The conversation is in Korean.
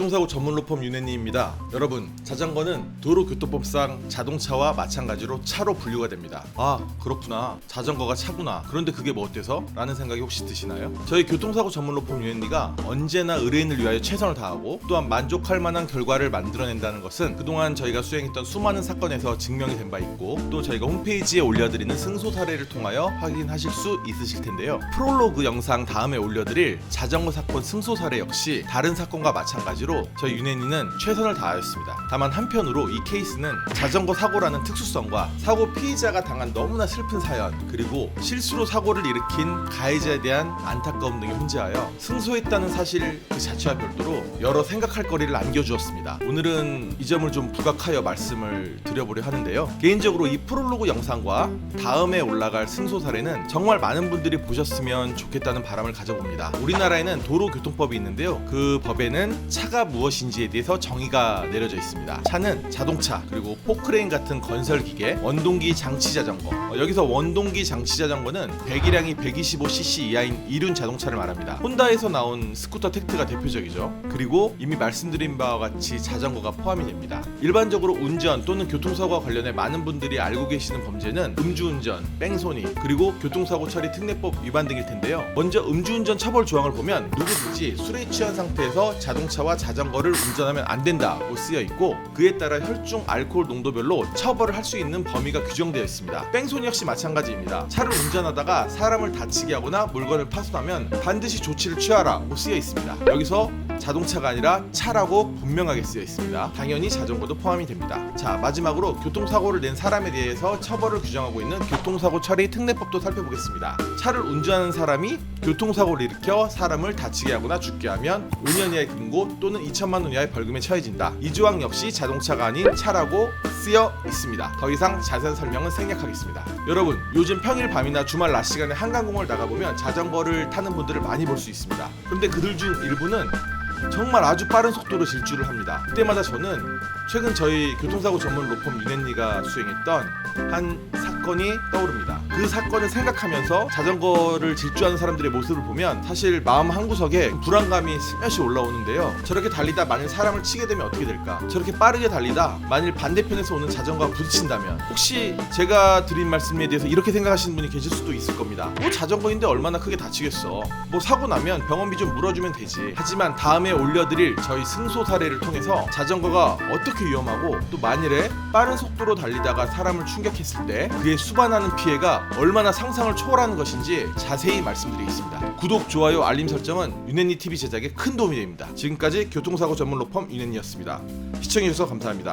교통사고 전문 로펌 윤혜니입니다. 여러분, 자전거는 도로교통법상 자동차와 마찬가지로 차로 분류가 됩니다. 아, 그렇구나. 자전거가 차구나. 그런데 그게 뭐 어때서? 라는 생각이 혹시 드시나요? 저희 교통사고 전문 로펌 윤혜니가 언제나 의뢰인을 위하여 최선을 다하고 또한 만족할 만한 결과를 만들어낸다는 것은 그동안 저희가 수행했던 수많은 사건에서 증명이 된 바 있고 또 저희가 홈페이지에 올려드리는 승소 사례를 통하여 확인하실 수 있으실 텐데요. 프롤로그 영상 다음에 올려드릴 자전거 사건 승소 사례 역시 다른 사건과 마찬가지로 저희 윤혜니는 최선을 다하였습니다. 다만 한편으로 이 케이스는 자전거 사고라는 특수성과 사고 피해자가 당한 너무나 슬픈 사연 그리고 실수로 사고를 일으킨 가해자에 대한 안타까움 등이 혼재하여 승소했다는 사실 그 자체와 별도로 여러 생각할 거리를 안겨주었습니다. 오늘은 이 점을 좀 부각하여 말씀을 드려보려 하는데요. 개인적으로 이 프롤로그 영상과 다음에 올라갈 승소 사례는 정말 많은 분들이 보셨으면 좋겠다는 바람을 가져봅니다. 우리나라에는 도로교통법이 있는데요. 그 법에는 차가 무엇인지에 대해서 정의가 내려져 있습니다. 차는 자동차 그리고 포크레인 같은 건설 기계, 원동기 장치 자전거. 어, 여기서 원동기 장치 자전거는 배기량이 125cc 이하인 이륜 자동차를 말합니다. 혼다에서 나온 스쿠터 텍트가 대표적이죠. 그리고 이미 말씀드린 바와 같이 자전거가 포함이 됩니다. 일반적으로 운전 또는 교통사고와 관련해 많은 분들이 알고 계시는 범죄는 음주운전, 뺑소니, 그리고 교통사고 처리 특례법 위반 등일 텐데요. 먼저 음주운전 처벌 조항을 보면 누구든지 술에 취한 상태에서 자동차와 자전거를 운전하면 안 된다고 쓰여 있고 그에 따라 혈중 알코올 농도별로 처벌을 할 수 있는 범위가 규정되어 있습니다. 뺑소니 역시 마찬가지입니다. 차를 운전하다가 사람을 다치게 하거나 물건을 파손하면 반드시 조치를 취하라고 쓰여 있습니다. 여기서 자동차가 아니라 차라고 분명하게 쓰여 있습니다. 당연히 자전거도 포함이 됩니다. 자, 마지막으로 교통사고를 낸 사람에 대해서 처벌을 규정하고 있는 교통사고 처리 특례법도 살펴보겠습니다. 차를 운전하는 사람이 교통사고를 일으켜 사람을 다치게 하거나 죽게 하면 5년 이하의 금고 또는 2천만 원 이하의 벌금에 처해진다. 이 조항 역시 자동차가 아닌 차라고 쓰여 있습니다. 더 이상 자세한 설명은 생략하겠습니다. 여러분, 요즘 평일 밤이나 주말 낮 시간에 한강공원을 나가보면 자전거를 타는 분들을 많이 볼 수 있습니다. 그런데 그들 중 일부는 정말 아주 빠른 속도로 질주를 합니다. 그때마다 저는 최근 저희 교통사고 전문 로펌 유넨니가 수행했던 한 사건이 떠오릅니다. 그 사건을 생각하면서 자전거를 질주하는 사람들의 모습을 보면 사실 마음 한구석에 불안감이 스며시 올라오는데요. 저렇게 달리다 만일 사람을 치게 되면 어떻게 될까? 저렇게 빠르게 달리다 만일 반대편에서 오는 자전거와 부딪힌다면 혹시 제가 드린 말씀에 대해서 이렇게 생각하시는 분이 계실 수도 있을 겁니다. 뭐 자전거인데 얼마나 크게 다치겠어. 뭐 사고 나면 병원비 좀 물어주면 되지. 하지만 다음에 올려드릴 저희 승소 사례를 통해서 자전거가 어떻게 위험하고 또 만일에 빠른 속도로 달리다가 사람을 충격했을 때 그의 수반하는 피해가 얼마나 상상을 초월하는 것인지 자세히 말씀드리겠습니다. 구독, 좋아요, 알림 설정은 유네니 TV 제작에 큰 도움이 됩니다. 지금까지 교통사고 전문 로펌 유네니였습니다. 시청해주셔서 감사합니다.